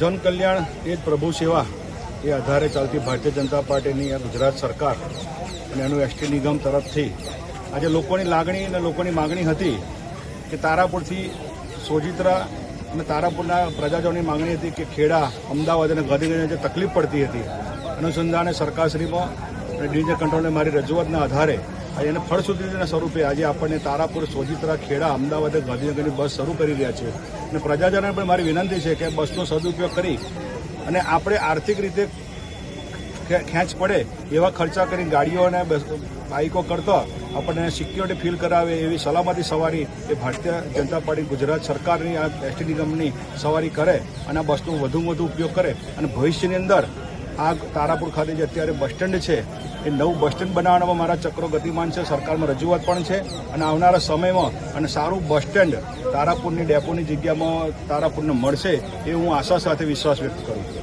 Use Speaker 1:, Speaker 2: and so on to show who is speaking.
Speaker 1: જનકલ્યાણ એ જ પ્રભુ સેવા એ આધારે ચાલતી ભારતીય જનતા પાર્ટીની ગુજરાત સરકાર અને એનું એસટી નિગમ તરફથી આજે લોકોની લાગણી અને લોકોની માગણી હતી કે તારાપુરથી સોજિત્રા અને તારાપુરના પ્રજાજનોની માગણી હતી કે ખેડા, અમદાવાદ અને ગાંધીનગરને જે તકલીફ પડતી હતી, અનુસંધાને સરકારશ્રીમાં અને ડીજે કંટ્રોલને મારી રજૂઆતના આધારે એને ફળશ્રુતિના સ્વરૂપે આજે આપણને તારાપુર, સોજિત્રા, ખેડા, અમદાવાદ, ગાંધીનગરની બસ શરૂ કરી રહ્યા છે. અને પ્રજાજનોને પણ મારી વિનંતી છે કે બસનો સદુપયોગ કરી અને આપણે આર્થિક રીતે ખેંચ પડે એવા ખર્ચા કરી ગાડીઓ અને બાઇકો કરતા આપણને સિક્યોરિટી ફીલ કરાવે એવી સલામતી સવારી એ ભારતીય જનતા પાર્ટી, ગુજરાત સરકારની આ એસટી નિગમની સવારી કરે અને આ બસનો વધુમાં વધુ ઉપયોગ કરે અને ભવિષ્યની અંદર આ તારાપુર ખાતે જે અત્યારે બસ સ્ટેન્ડ છે, એ નવું બસ સ્ટેન્ડ બનાવવામાં મારા ચક્રો ગતિમાન છે, સરકારમાં રજૂઆત પણ છે અને આવનારા સમયમાં અને સારું બસ સ્ટેન્ડ તારાપુરની ડેપોની જગ્યામાં તારાપુરને મળશે એ હું આશા સાથે વિશ્વાસ વ્યક્ત કરું છું.